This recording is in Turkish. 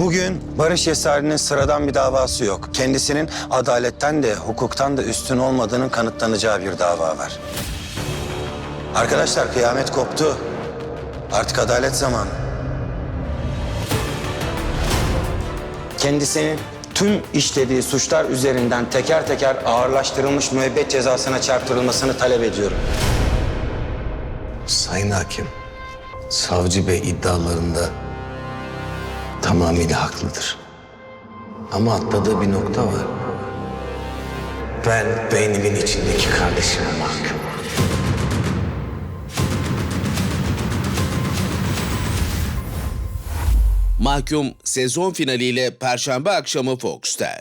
Bugün Barış Yesari'nin sıradan bir davası yok. Kendisinin adaletten de hukuktan da üstün olmadığının kanıtlanacağı bir dava var. Arkadaşlar kıyamet koptu. Artık adalet zamanı. Kendisinin tüm işlediği suçlar üzerinden teker teker ağırlaştırılmış müebbet cezasına çarptırılmasını talep ediyorum. Sayın Hakim, savcı bey iddialarında tamamıyla haklıdır. Ama atladığı bir nokta var. Ben beynimin içindeki kardeşime mahkum. Mahkum sezon finaliyle Perşembe akşamı Fox'ta.